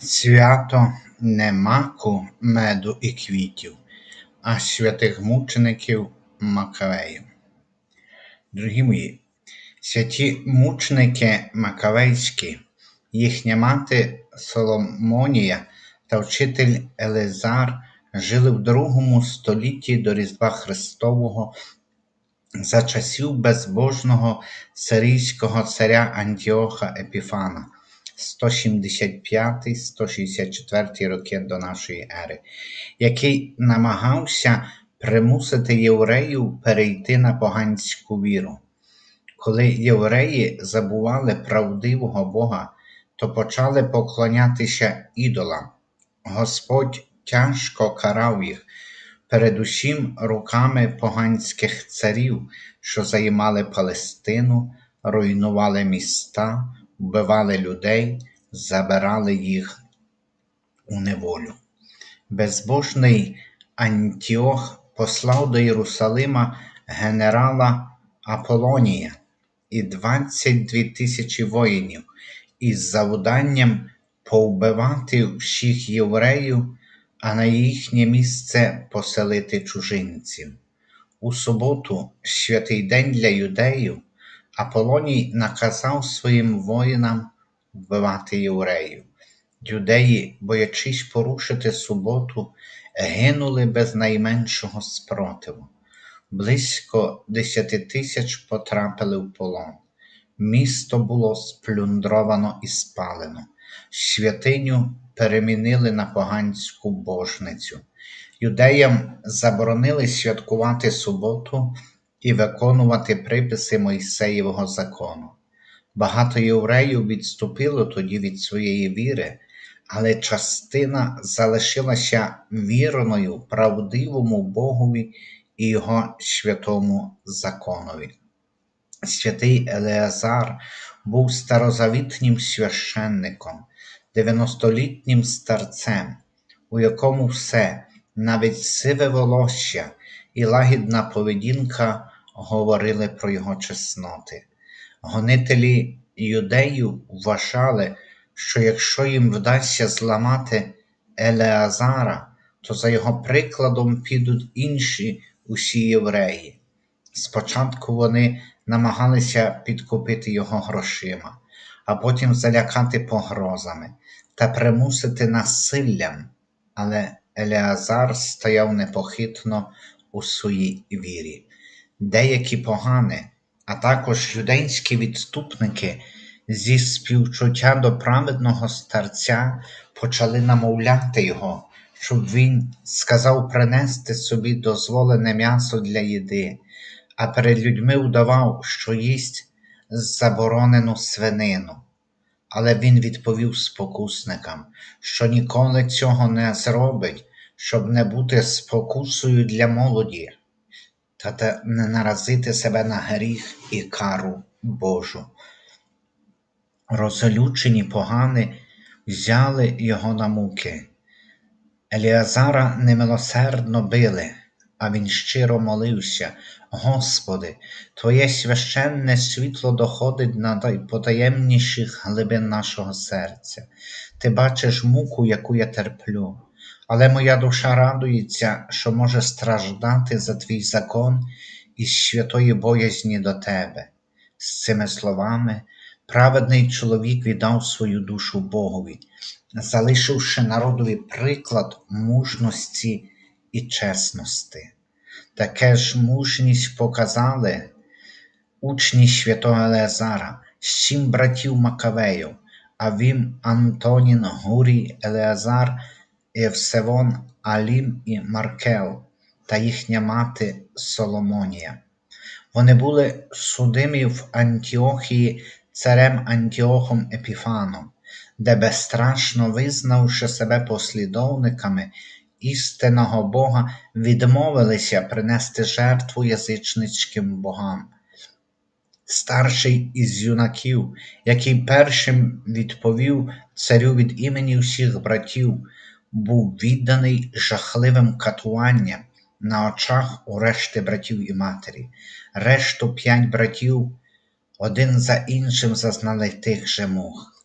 Свято не маку, меду і квітів, а святих мучеників Макавеїв. Дорогі мої, святі мученики Макавейські, їхня мати Соломонія та вчитель Елизар жили в другому столітті до Різдва Христового за часів безбожного сирійського царя Антіоха Епіфана 175-164 роки до нашої ери, який намагався примусити євреїв перейти на поганську віру. Коли євреї забували правдивого Бога, то почали поклонятися ідолам. Господь тяжко карав їх, передусім руками поганських царів, що займали Палестину, руйнували міста, вбивали людей, забирали їх у неволю. Безбожний Антіох послав до Єрусалима генерала Аполонія і 22 тисячі воїнів із завданням повбивати всіх євреїв, а на їхнє місце поселити чужинців. У суботу, святий день для юдеїв, Аполоній наказав своїм воїнам вбивати євреїв. Юдеї, боячись порушити суботу, гинули без найменшого спротиву. Близько десяти тисяч потрапили в полон. Місто було сплюндровано і спалено, святиню перемінили на поганську божницю. Юдеям заборонили святкувати суботу і виконувати приписи Мойсеєвого закону. Багато євреїв відступило тоді від своєї віри, але частина залишилася вірною правдивому Богові і Його святому законові. Святий Елеазар був старозавітнім священником, 90-літнім старцем, у якому все, навіть сиве волосся і лагідна поведінка говорили про його чесноти. Гонителі юдеїв вважали, що якщо їм вдасться зламати Елеазара, то за його прикладом підуть інші усі євреї. Спочатку вони намагалися підкупити його грошима, а потім залякати погрозами та примусити насиллям, але Елеазар стояв непохитно у своїй вірі. Деякі погани, а також юдейські відступники зі співчуття до праведного старця почали намовляти його, щоб він сказав принести собі дозволене м'ясо для їди, а перед людьми удавав, що їсть заборонену свинину. Але він відповів спокусникам, що ніколи цього не зробить, щоб не бути спокусою для молоді, та не наразити себе на гріх і кару Божу. Розлючені погани взяли його на муки. Еліазара немилосердно били, а він щиро молився, Господи, Твоє священне світло доходить на потаємніших глибин нашого серця. Ти бачиш муку, яку я терплю, але моя душа радується, що може страждати за твій закон із святої боязні до Тебе. З цими словами праведний чоловік віддав свою душу Богові, залишивши народові приклад мужності і чесності. Таке ж мужність показали учні святого Елеазара, сім братів Макавеїв, Авім, Антонін, Гурій, Елеазар, Євсевон, Алім і Маркел та їхня мати Соломонія. Вони були судимі в Антіохії царем Антіохом Епіфаном, де безстрашно визнавши себе послідовниками істинного Бога, відмовилися принести жертву язичницьким богам. Старший із юнаків, який першим відповів царю від імені всіх братів, був відданий жахливим катуванням на очах у решти братів і матері. Решту п'ять братів один за іншим зазнали тих же мук.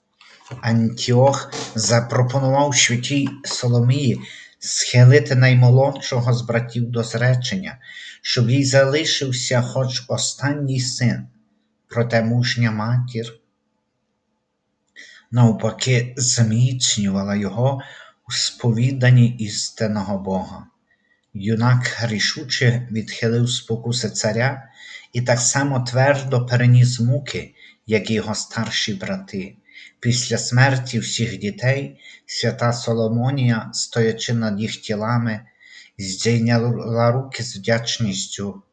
Антіох запропонував святій Соломії схилити наймолодшого з братів до зречення, щоб їй залишився хоч останній син, проте мужня матір навпаки зміцнювала його у сповіданні істинного Бога. Юнак рішуче відхилив спокуси царя і так само твердо переніс муки, як і його старші брати. Після смерті всіх дітей свята Соломонія, стоячи над їх тілами, здійняла руки з вдячністю,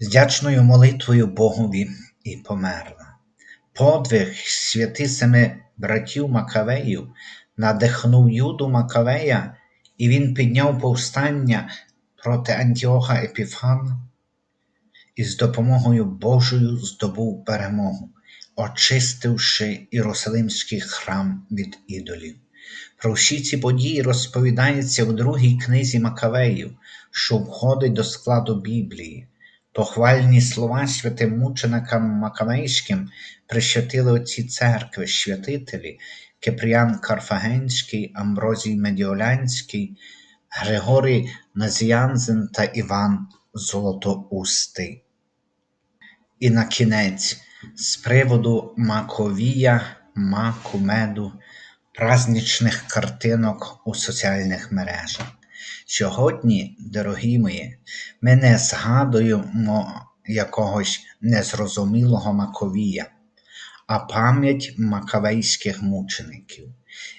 з вдячною молитвою Богові і померла. Подвиг святи семи братів Макавеїв надихнув Юду Макавея, і він підняв повстання проти Антіоха Епіфана і з допомогою Божою здобув перемогу, очистивши Єрусалимський храм від ідолів. Про всі ці події розповідається в другій книзі Макавеїв, що входить до складу Біблії. Похвальні слова святим мученикам Макавейським присвятили отці церкви, святителі Кипріан Карфагенський, Амброзій Медіолянський, Григорій Назіянзен та Іван Золотоустий. І на кінець, з приводу Маковія, маку меду, праздничних картинок у соціальних мережах. Сьогодні, дорогі мої, ми не згадуємо якогось незрозумілого Маковія, а пам'ять макавейських мучеників.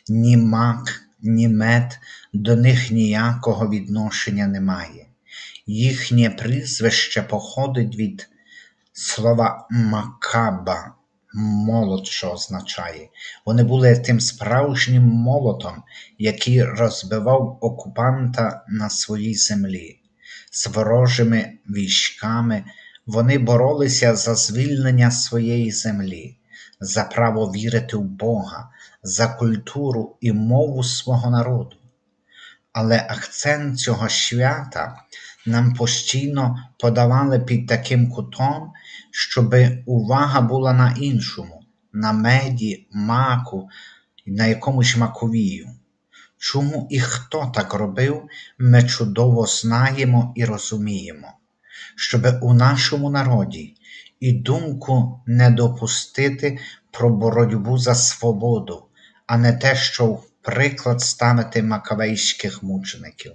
Ні мак, ні мед до них ніякого відношення немає. Їхнє прізвище походить від слова макаба, молот, що означає. Вони були тим справжнім молотом, який розбивав окупанта на своїй землі. З ворожими військами вони боролися за звільнення своєї землі, за право вірити в Бога, за культуру і мову свого народу. Але акцент цього свята нам постійно подавали під таким кутом, щоб увага була на іншому, на меді, маку, на якомусь маковію. Чому і хто так робив, ми чудово знаємо і розуміємо, щоб у нашому народі і думку не допустити про боротьбу за свободу, а не те, що в приклад ставити макавейських мучеників,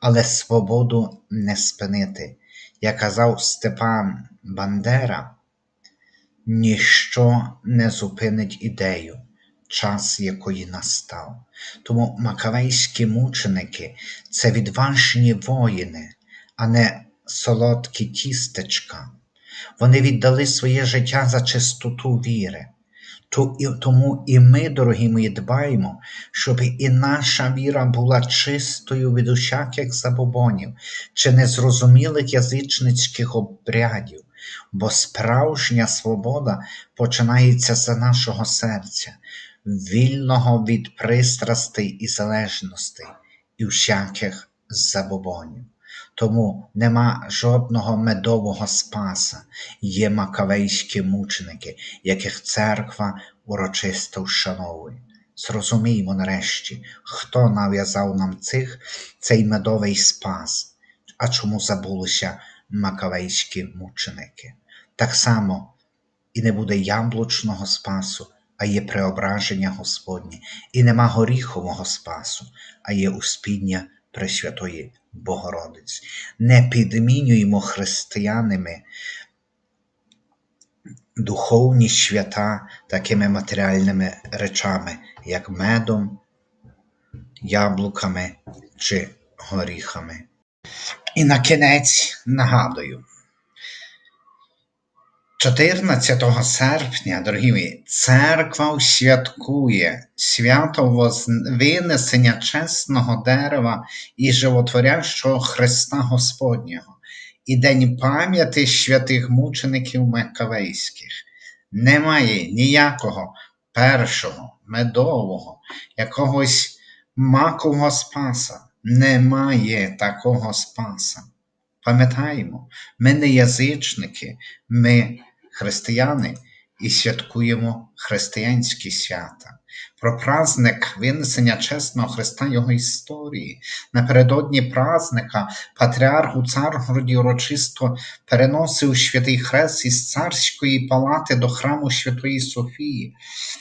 але свободу не спинити. Як казав Степан Бандера, ніщо не зупинить ідею, час якої настав. Тому макавейські мученики це відважні воїни, а не солодкі тістечка. Вони віддали своє життя за чистоту віри. Тому і ми, дорогі мої, дбаємо, щоб і наша віра була чистою від усяких забобонів чи незрозумілих язичницьких обрядів, бо справжня свобода починається з нашого серця, вільного від пристрастей і залежностей і всяких забобонів. Тому нема жодного медового спаса, є макавейські мученики, яких церква урочисто вшановує. Зрозуміємо нарешті, хто нав'язав нам цих цей медовий спас, а чому забулися макавейські мученики. Так само і не буде яблучного спасу, а є преображення Господнє, і нема горіхового спасу, а є успіння Пресвятої Богородиці. Не підмінюємо християнами духовні свята такими матеріальними речами, як медом, яблуками чи горіхами. І на кінець нагадую. 14 серпня, дорогі мої, церква святкує свято винесення чесного дерева і животворящого Христа Господнього і День пам'яті святих мучеників Мекавейських. Немає ніякого першого, медового, якогось макового спаса. Немає такого спаса. Пам'ятаємо, ми не язичники, ми християни і святкуємо християнські свята. Про праздник винесення чесного Христа Його історії. Напередодні празника патріарх у Царгороді урочисто переносив святий хрест із царської палати до храму Святої Софії.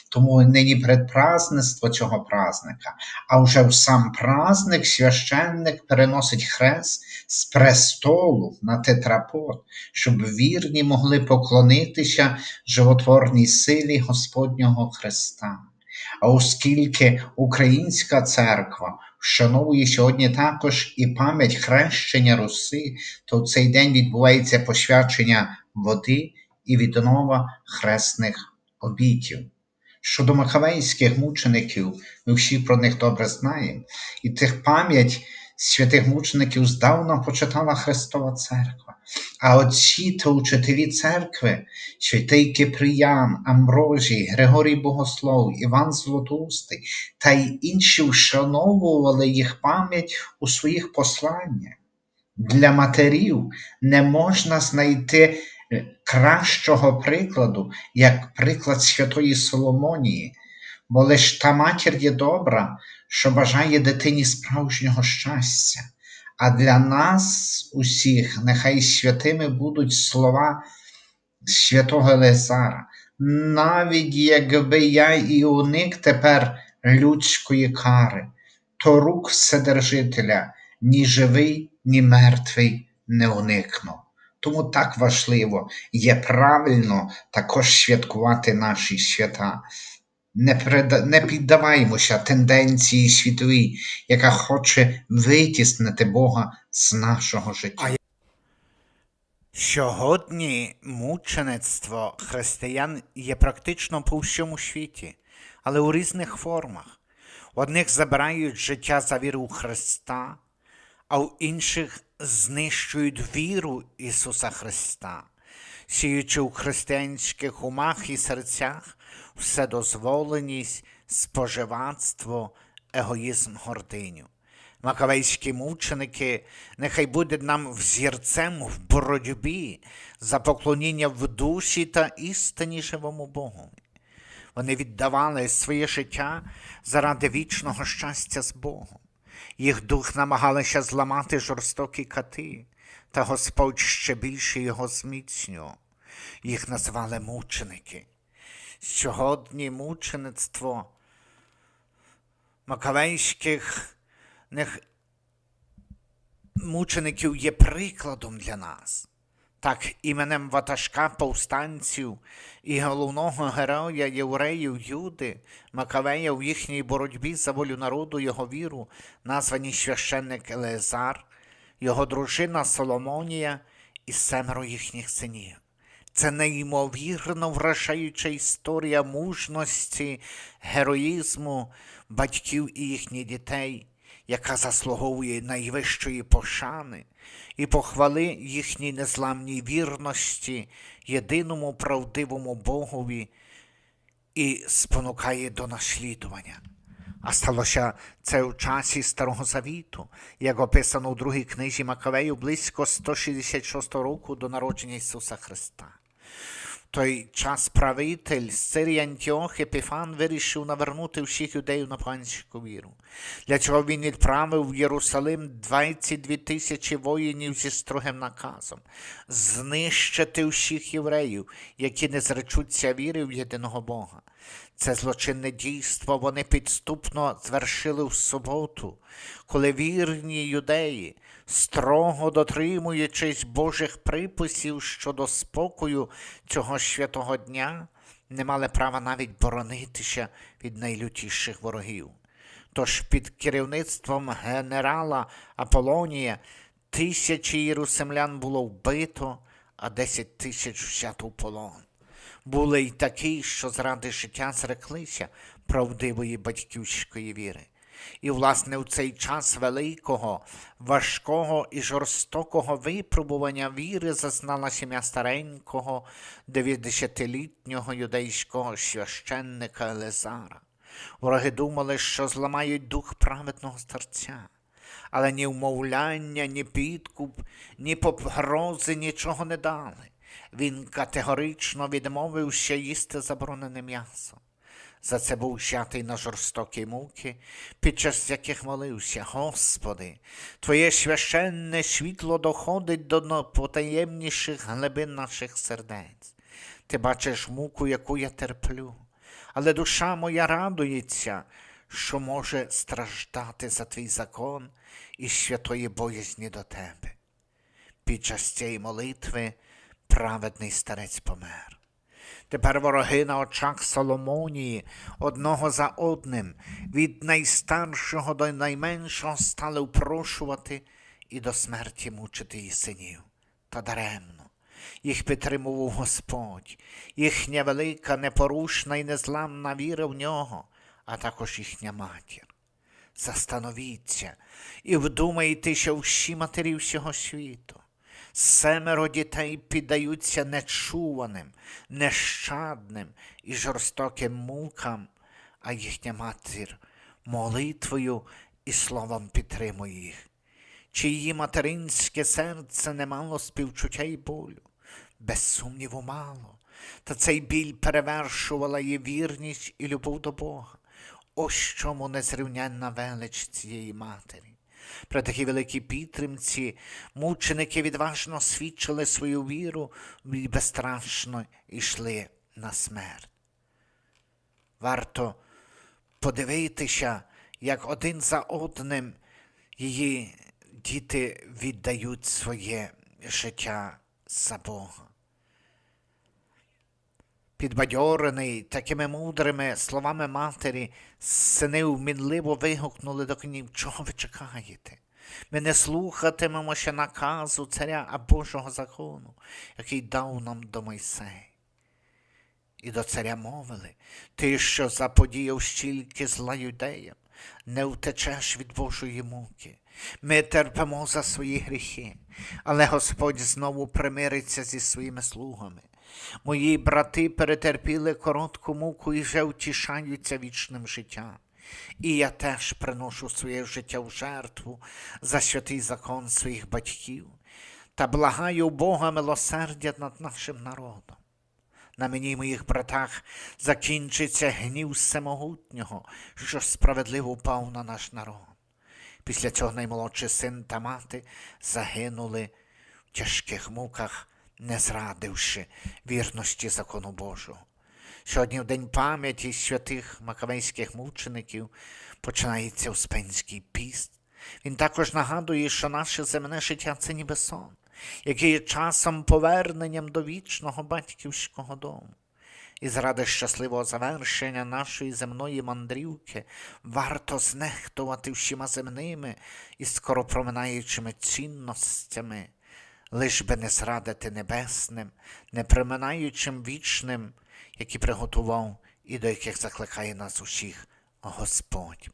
Тому нині предпразництво цього празника, а вже в сам праздник священник переносить хрест з престолу на тетрапот, щоб вірні могли поклонитися животворній силі Господнього Христа. А оскільки Українська церква вшановує сьогодні також і пам'ять хрещення Руси, то в цей день відбувається посвячення води і віднова хресних обітів. Щодо макавейських мучеників, ми всі про них добре знаємо, і тих пам'ять святих мучеників здавна почитала Христова Церква. А отці та учителі церкви, святий Киприян, Амброжій, Григорій Богослов, Іван Златоустий та й інші вшановували їх пам'ять у своїх посланнях. Для матерів не можна знайти е, кращого прикладу, як приклад святої Соломонії, бо лиш та матір є добра, що бажає дитині справжнього щастя. А для нас усіх нехай святими будуть слова святого Елизара. Навіть якби я і уник тепер людської кари, то рук Вседержителя ні живий, ні мертвий не уникну. Тому так важливо, є правильно також святкувати наші свята. Не, преда... не піддаваймося тенденції світовій, яка хоче витіснити Бога з нашого життя. Сьогодні мучеництво християн є практично по всьому світі, але у різних формах. Одних забирають життя за віру у Христа, а у інших знищують віру Ісуса Христа, сіючи у християнських умах і серцях вседозволеність, споживацтво, егоїзм гординю. Макавейські мученики нехай будуть нам взірцем в боротьбі за поклоніння в душі та істині живому Богу. Вони віддавали своє життя заради вічного щастя з Богом. Їх дух намагалися зламати жорстокі кати, та Господь ще більше його зміцнював. Їх називали мученики. Сьогодні мучеництво макавейських мучеників є прикладом для нас. Так, іменем ватажка повстанців і головного героя євреїв Юди, Макавея в їхній боротьбі за волю народу його віру, названі священник Елезар, його дружина Соломонія і семеро їхніх синів. Це неймовірно вражаюча історія мужності, героїзму батьків і їхніх дітей, яка заслуговує найвищої пошани і похвали їхній незламній вірності, єдиному правдивому Богові і спонукає до наслідування. А сталося це у часі Старого Завіту, як описано у другій книзі Макавею близько 166 року до народження Ісуса Христа. В той час правитель з Сирії Антіох Епіфан вирішив навернути всіх юдеїв на панську віру. Для чого він відправив в Єрусалим 22 тисячі воїнів зі строгим наказом знищити всіх євреїв, які не зречуться віри в єдиного Бога. Це злочинне дійство вони підступно звершили в суботу, коли вірні юдеї, строго дотримуючись Божих приписів щодо спокою цього святого дня, не мали права навіть боронитися від найлютіших ворогів. Тож під керівництвом генерала Аполонія тисячі єрусимлян було вбито, а десять тисяч взято в полон. Були й такі, що заради життя зреклися правдивої батьківської віри. І, власне, у цей час великого, важкого і жорстокого випробування віри зазнала сім'я старенького, 90-літнього юдейського священника Елезара. Вороги думали, що зламають дух праведного старця, але ні вмовляння, ні підкуп, ні погрози нічого не дали. Він категорично відмовився їсти заборонене м'ясо. За це був взятий на жорстокі муки, під час яких молився, Господи, Твоє священне світло доходить до потаємніших глибин наших сердець. Ти бачиш муку, яку я терплю, але душа моя радується, що може страждати за твій закон і святої боязні до тебе. Під час цієї молитви праведний старець помер. Тепер вороги на очах Соломонії одного за одним, від найстаршого до найменшого стали впрошувати і до смерті мучити її синів. Та даремно. Їх підтримував Господь, їхня велика, непорушна і незламна віра в нього, а також їхня матір. Застановіться і вдумайтеся всі матері всього світу. Семеро дітей піддаються нечуваним, нещадним і жорстоким мукам, а їхня матір молитвою і словом підтримує їх. Чи її материнське серце не мало співчуття й болю? Без сумніву мало. Та цей біль перевершувала її вірність і любов до Бога. Ось чому незрівнянна велич цієї матері. При такій великій підтримці мученики відважно свідчили свою віру і безстрашно йшли на смерть. Варто подивитися, як один за одним її діти віддають своє життя за Бога. Підбадьорений такими мудрими словами матері, сини вмінливо вигукнули до кнів, чого ви чекаєте? Ми не слухатимемо ще наказу царя Божого закону, який дав нам до Мойсея. І до царя мовили, ти, що заподіяв стільки зла юдеям, не втечеш від Божої муки. Ми терпимо за свої гріхи, але Господь знову примириться зі своїми слугами. Мої брати перетерпіли коротку муку і вже втішаються вічним життям. І я теж приношу своє життя в жертву за святий закон своїх батьків та благаю Бога милосердя над нашим народом. На мені й моїх братах закінчиться гнів всемогутнього, що справедливо впав на наш народ. Після цього наймолодший син та мати загинули в тяжких муках, не зрадивши вірності закону Божого. Сьогодні, в день пам'яті святих макавейських мучеників, починається Успенський піст. Він також нагадує, що наше земне життя це ніби сон, який є часом поверненням до вічного батьківського дому. І заради щасливого завершення нашої земної мандрівки варто знехтувати всіма земними і скоро проминаючими цінностями, лиш би не зрадити небесним, не приминаючим вічним, які приготував і до яких закликає нас усіх Господь.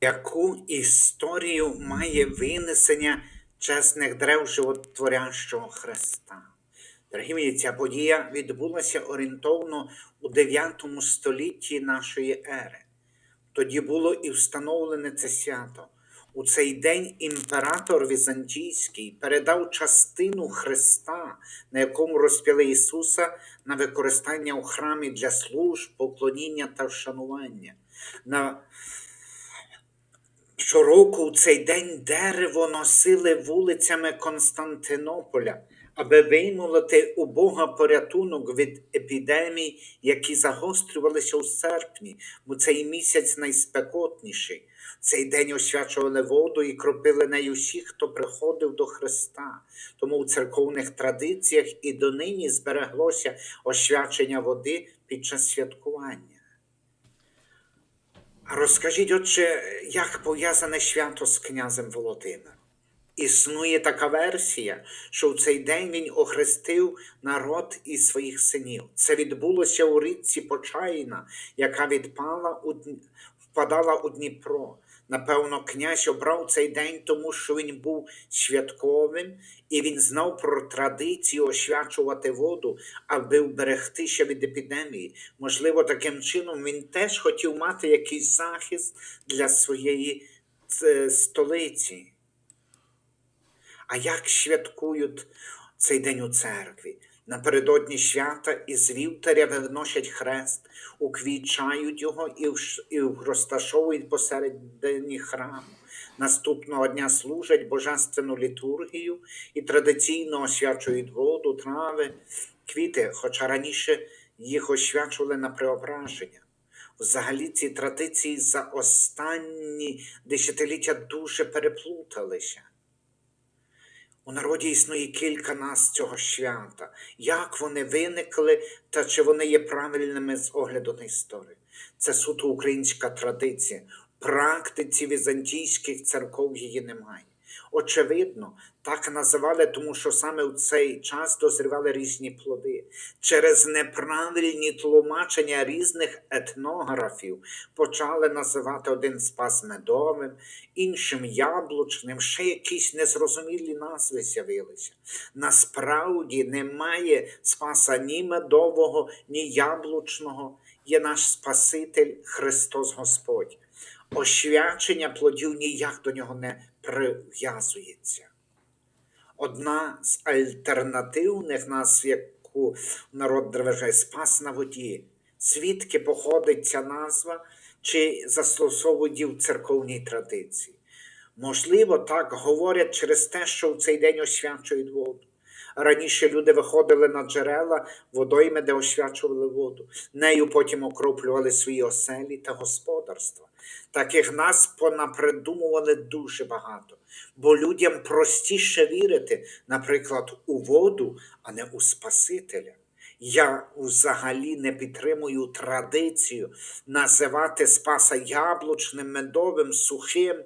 Яку історію має винесення чесних древ животворящого Христа? Дорогі мої, ця подія відбулася орієнтовно у 9 столітті нашої ери. Тоді було і встановлене це свято. У цей день імператор Візантійський передав частину Христа, на якому розп'яли Ісуса, на використання у храмі для служб, поклоніння та вшанування. На Щороку у цей день дерево носили вулицями Константинополя, аби вимолити у Бога порятунок від епідемій, які загострювалися у серпні, бо цей місяць найспекотніший. Цей день освячували воду і кропили нею всіх, хто приходив до Христа. Тому у церковних традиціях і донині збереглося освячення води під час святкування. А розкажіть, отче, як пов'язане свято з князем Володимиром? Існує така версія, що в цей день він охрестив народ і своїх синів. Це відбулося у річці Почаїна, яка відпала у, впадала у Дніпро. Напевно, князь обрав цей день, тому що він був святковим і він знав про традицію освячувати воду, аби вберегтися від епідемії. Можливо, таким чином він теж хотів мати якийсь захист для своєї е, столиці. А як святкують цей день у церкві? Напередодні свята із вівтаря виносять хрест, уквічають його і розташовують посередині храму. Наступного дня служать божественну літургію і традиційно освячують воду, трави, квіти, хоча раніше їх освячували на преображення. Взагалі ці традиції за останні десятиліття дуже переплуталися. У народі існує кілька нас цього свята. Як вони виникли та чи вони є правильними з огляду на історію? Це суто українська традиція. Практиці візантійських церков її немає. Очевидно, так називали, тому що саме в цей час дозрівали різні плоди. Через неправильні тлумачення різних етнографів почали називати один спас медовим, іншим яблучним, ще якісь незрозумілі назви з'явилися. Насправді немає спаса ні медового, ні яблучного. Є наш Спаситель Христос Господь. Освячення плодів ніяк до нього не прив'язується. Одна з альтернативних назв, яку народ вважає спас на воді. Звідки походить ця назва, чи застосовують в церковній традиції? Можливо, так говорять через те, що в цей день освячують воду. Раніше люди виходили на джерела, водойми, де освячували воду. Нею потім окроплювали свої оселі та господарства. Таких нас понапридумували дуже багато, бо людям простіше вірити, наприклад, у воду, а не у Спасителя. Я взагалі не підтримую традицію називати Спаса яблучним, медовим, сухим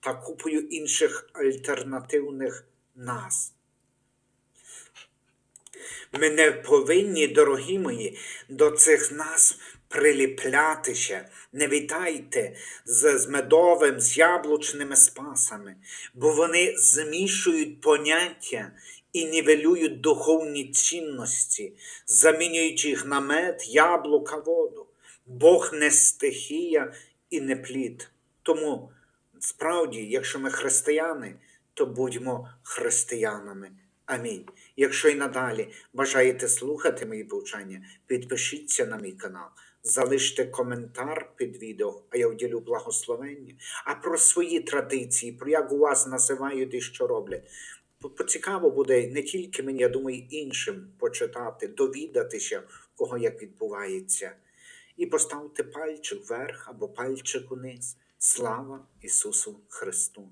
та купою інших альтернативних назв. Ми не повинні, дорогі мої, до цих назв приліплятися. Не вітайте з, з медовим, з яблучними спасами, бо вони змішують поняття і нівелюють духовні цінності, замінюючи їх на мед, яблука, воду. Бог не стихія і не плід. Тому справді, якщо ми християни, то будьмо християнами. Амінь. Якщо і надалі бажаєте слухати мої повчання, підпишіться на мій канал, залиште коментар під відео, а я вділю благословення. А про свої традиції, про як у вас називають і що роблять. По- Поцікаво буде не тільки мені, я думаю, іншим почитати, довідатися, кого як відбувається. І поставте пальчик вверх або пальчик униз. Слава Ісусу Христу!